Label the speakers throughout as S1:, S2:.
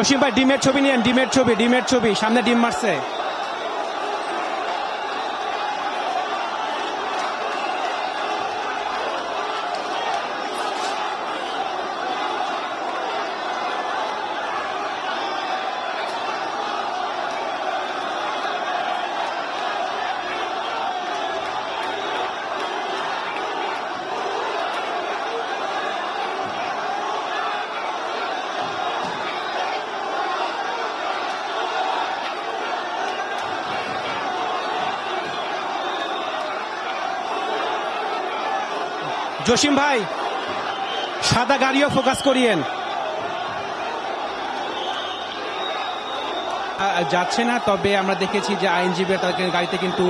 S1: জসিম ভাই ডিমের ছবি নিয়েন ডিমের ছবি ডিমের ছবি সামনে ডিম মারছে। জসিম ভাই, সাদা গাড়িও ফোকাস করিয়েন। যাচ্ছে না, তবে আমরা দেখেছি যে আইনজীবী তাদের গাড়িতে কিন্তু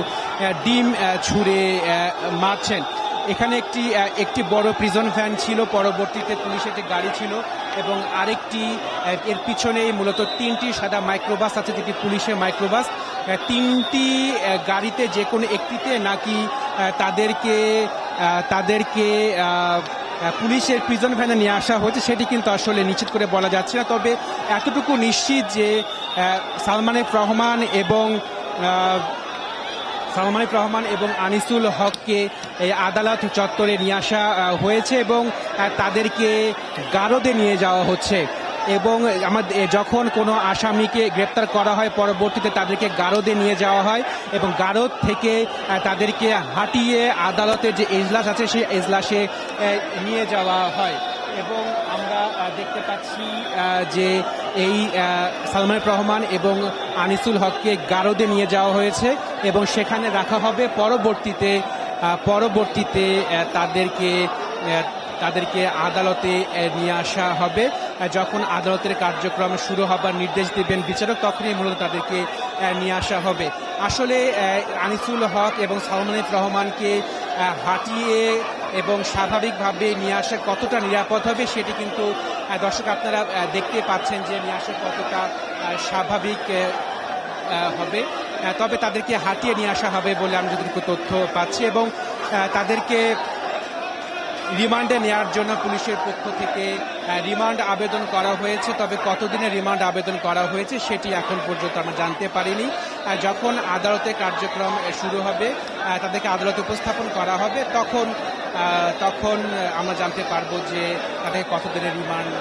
S1: ডিম ছুঁড়ে মারছেন। এখানে একটি একটি বড় প্রিজন ভ্যান ছিল, পরবর্তীতে পুলিশের একটি গাড়ি ছিল, এবং আরেকটি এর পিছনে মূলত তিনটি সাদা মাইক্রোবাস আছে, যেটি পুলিশের মাইক্রোবাস তিনটি গাড়িতে যে কোনো একটিতে নাকি তাদেরকে তাদেরকে পুলিশের প্রিজন ভ্যানে নিয়ে আসা হয়েছে সেটি কিন্তু আসলে নিশ্চিত করে বলা যাচ্ছে না। তবে এতটুকু নিশ্চিত যে আহ, সালমান এফ রহমান এবং সালমান রহমান এবং আনিসুল হককে এই আদালত চত্বরে নিয়ে আসা হয়েছে এবং তাদেরকে গারদে নিয়ে যাওয়া হচ্ছে। এবং আমাদের যখন কোনো আসামিকে গ্রেপ্তার করা হয়, পরবর্তীতে তাদেরকে গারদে নিয়ে যাওয়া হয় এবং গারদ থেকে তাদেরকে হাঁটিয়ে আদালতের যে এজলাস আছে, সেই এজলাসে নিয়ে যাওয়া হয়। এবং আমরা দেখতে পাচ্ছি যে এই সালমান রহমান এবং আনিসুল হককে গারদে নিয়ে যাওয়া হয়েছে এবং সেখানে রাখা হবে পরবর্তীতে পরবর্তীতে তাদেরকে তাদেরকে আদালতে নিয়ে আসা হবে। যখন আদালতের কার্যক্রম শুরু হবার নির্দেশ দেবেন, বিচারক তখনই মূলত তাদেরকে নিয়ে আসা হবে। আসলে আনিসুল হক এবং সালমান এফ রহমানকে হাঁটিয়ে এবং স্বাভাবিকভাবে নিয়ে আসা কতটা নিরাপদ হবে সেটি কিন্তু দর্শক আপনারা দেখতে পাচ্ছেন যে নিয়ে আসা কতটা স্বাভাবিক হবে। তবে তাদেরকে হাঁটিয়ে নিয়ে আসা হবে বলে আমি যতটুকু তথ্য পাচ্ছি এবং তাদেরকে রিমান্ডে নেওয়ার জন্য পুলিশের পক্ষ থেকে রিমান্ড আবেদন করা হয়েছে, তবে কতদিনের রিমান্ড আবেদন করা হয়েছে সেটি এখন পর্যন্ত আমরা জানতে পারিনি। যখন আদালতে কার্যক্রম শুরু হবে তাদেরকে আদালতে উপস্থাপন করা হবে, তখন তখন আমরা জানতে পারব যে তাদেরকে কতদিনের রিমান্ড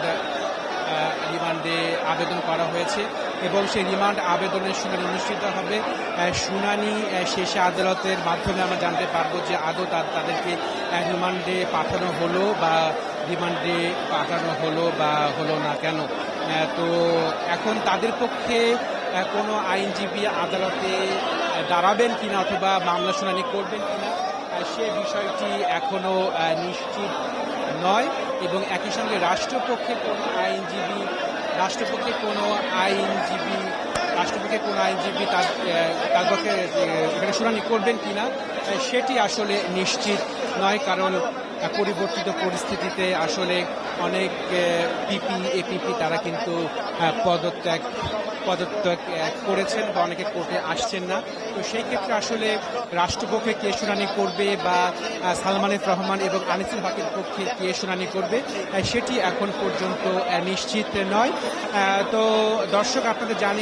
S1: রিমান্ডে আবেদন করা হয়েছে। এবং সেই রিমান্ড আবেদনের শুনানি অনুষ্ঠিত হবে শুনানি শেষে আদালতের মাধ্যমে আমরা জানতে পারব যে আদৌ তাদেরকে রিমান্ডে পাঠানো হলো বা রিমান্ডে পাঠানো হলো বা হলো না কেন? তো এখন তাদের পক্ষে কোনো আইনজীবী আদালতে দাঁড়াবেন কিনা অথবা মামলা শুনানি করবেন কিনা সে বিষয়টি এখনও আহ, নিশ্চিত নয় এবং একই সঙ্গে রাষ্ট্রপক্ষে কোনো আইনজীবী রাষ্ট্রপক্ষে কোনো আইনজীবী রাষ্ট্রপক্ষে কোনো আইনজীবী তার তার পক্ষে এখানে শুনানি করবেন কিনা সেটি আসলে নিশ্চিত নয় কারণ পরিবর্তিত পরিস্থিতিতে আসলে অনেক পিপি এপিপি তারা কিন্তু পদত্যাগ পদত্যাগ করেছেন বা অনেকে কোর্টে আসছেন না। তো সেই ক্ষেত্রে আসলে রাষ্ট্রপক্ষে কে শুনানি করবে বা আহ, সালমান এফ রহমান এবং আনিসুল হকের পক্ষে কে শুনানি করবে সেটি এখন পর্যন্ত নিশ্চিত নয়। তো দর্শক আপনাদের জানি